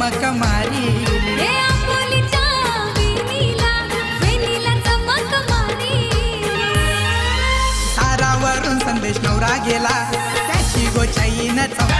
चमक मारी. तारावरून संदेश नवरा गेला. त्याची गोचाईन चमक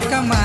cama.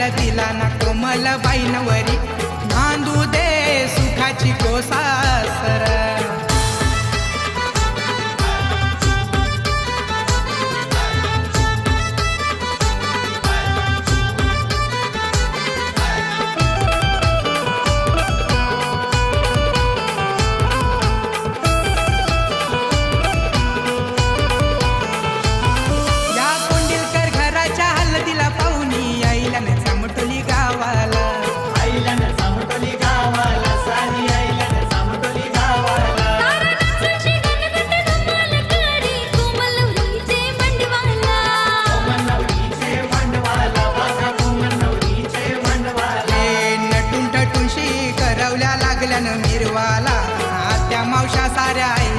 कमल दिला ना कोमल बाई नवरी नांदू दे सुखाची कोसा सरा Pau Jazarai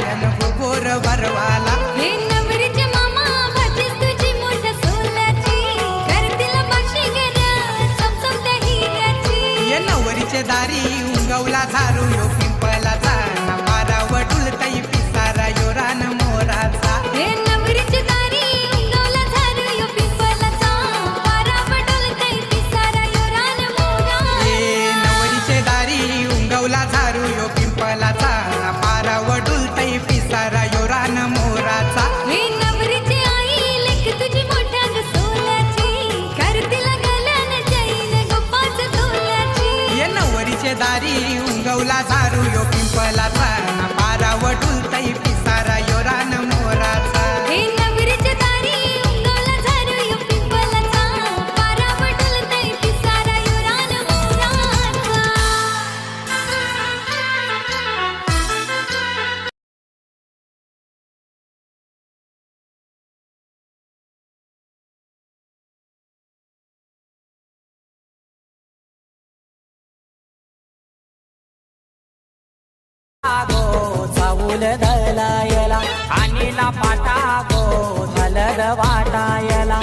फुल येला. आणि पाटा गो झालं वाटायला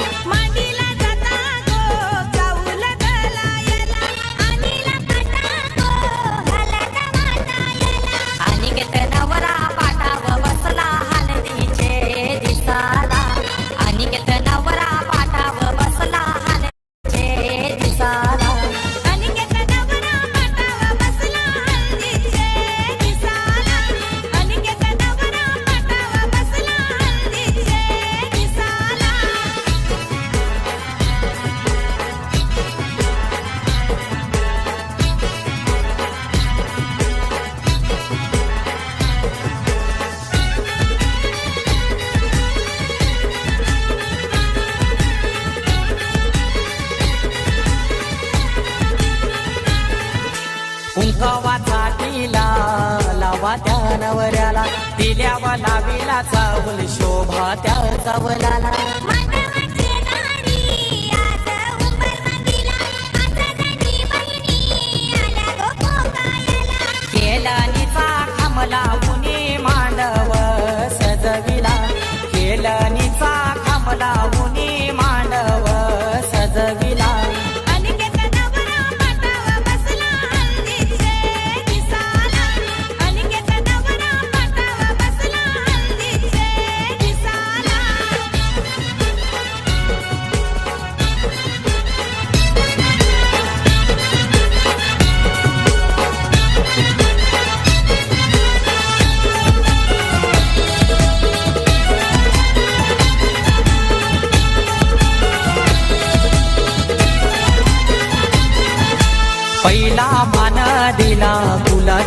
I will not.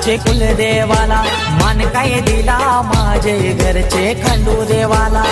घरचे कुल देवाला मन काय दिला माझे घरचे खंडू देवाला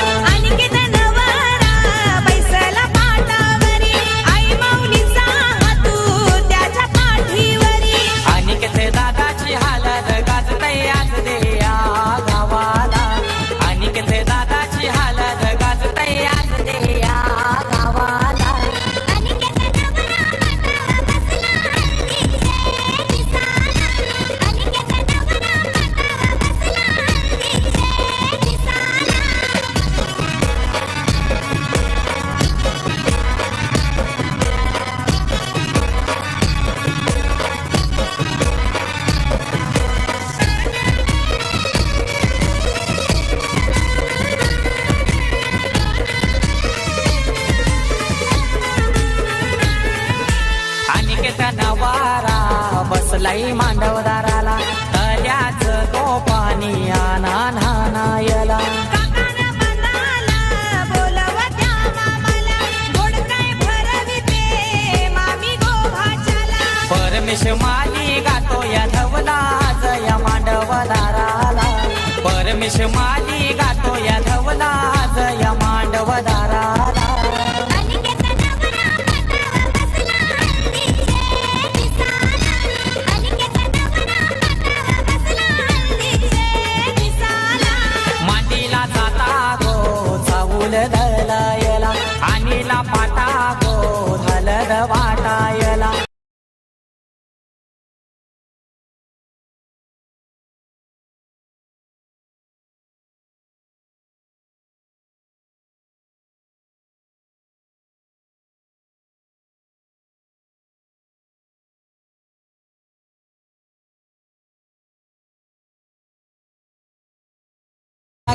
chamar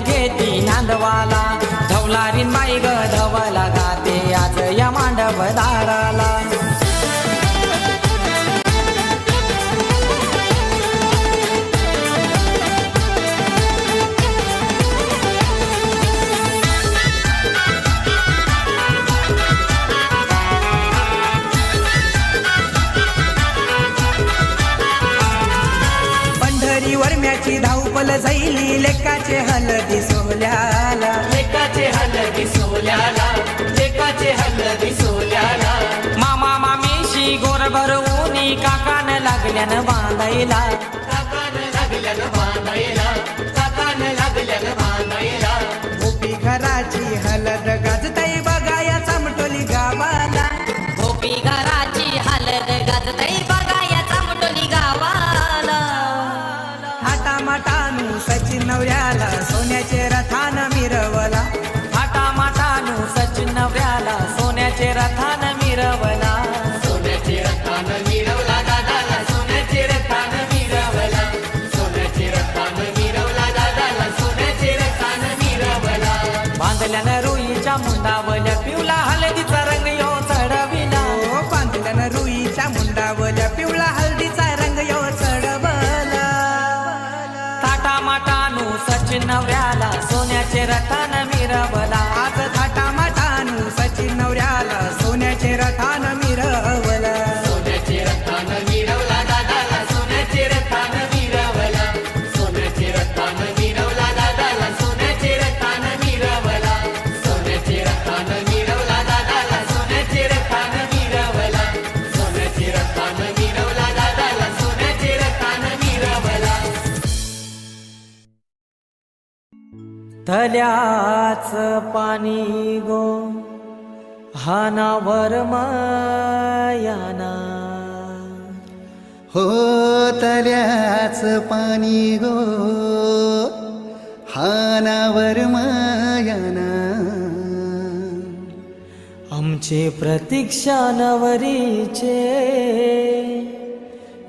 घेती नांदवाला धवलारीन बाई ग धवला. जाईली लेकाचे हलदी सोल्याला. लेकाचे हलदी सोल्याला लेकाचे हलदी सोल्याला. मामा मामीशी गोर भरवून काकान लागल्यान बांधायला. काकान लागल्यान बांधायला काकान लागल्यान बांधायला. घराची हलद नल्याच पाणी गो. हानावर मायाना. हो तल्याच पाणी गो. हानावर मायाना. आमचे प्रतीक्षा नवरीचे.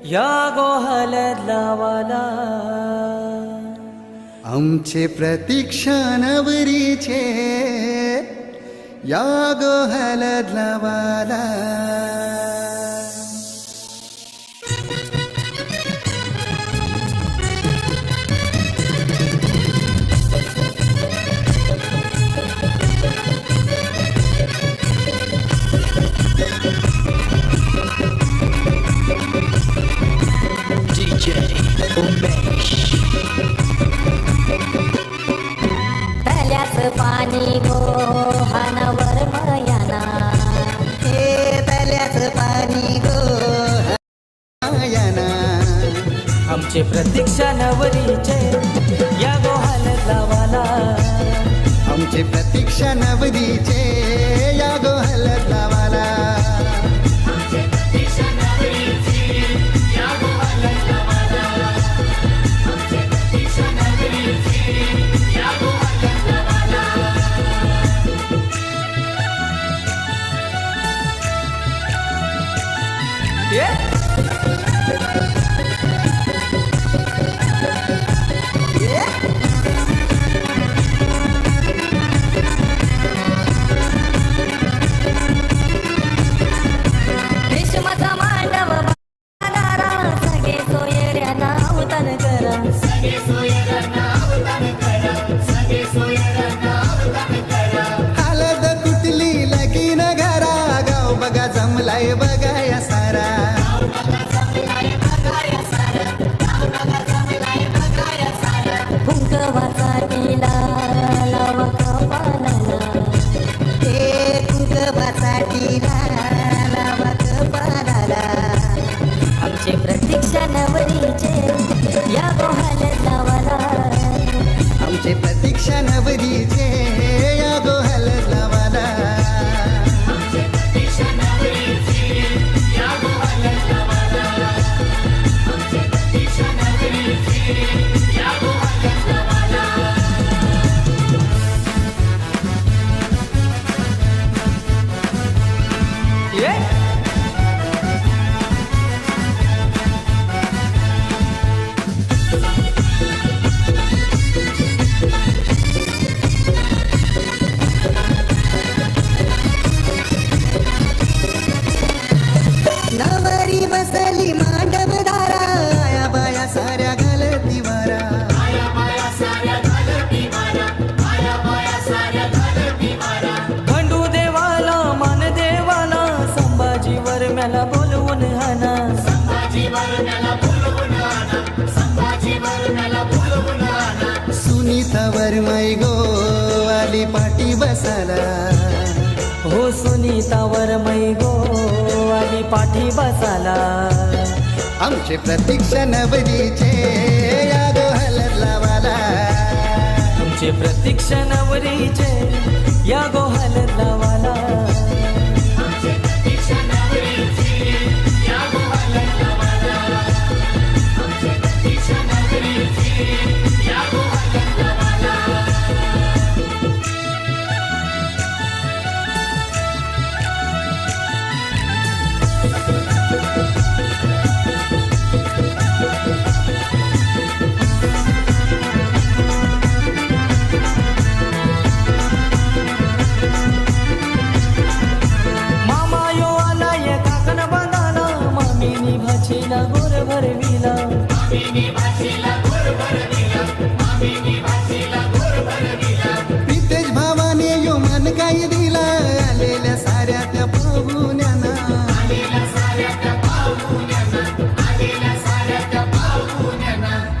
या गो लावाला. आमचे प्रतीक्षणवरीचे या गोहलद लावाला. तुझे प्रतीक्षा नवरीचे या गोहाल लावाला आमचे प्रतीक्षा नवरीचे बघा जमलाय बघा या सारा कुंकवाचा टिला लावा कपाळाला. हे कुंकवाचा टिला लावा कपाळाला. आमचे प्रतीक्षा नवरीचे या गोहाल लावाला आमचे प्रतीक्षा सुनीतावर मै गो आली पाठी बसाला हो सुनीतावर मै गो आली पाठी बसाला आमचे प्रतीक्षा नवरीचे या गो हलद लावाला तुमचे प्रतीक्षा नवरीचे या गोहाल लावाला भरविला. प्रितेश भावाने यो मन काय दिला. आलेल्या साऱ्या त्या पाहुण्यांना.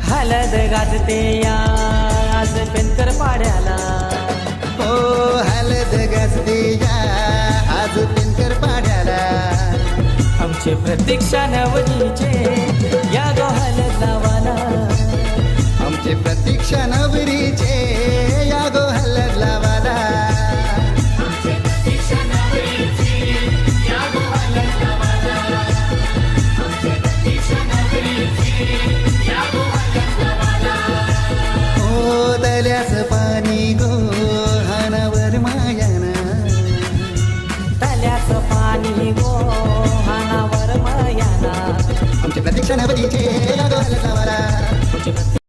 हलद गाजते या. आमचे प्रतीक्षा नवरीचे. या गोहाल लावाना. आमचे प्रतीक्षा नवरीचे. या गो लावा आमचे प्रतीक्षा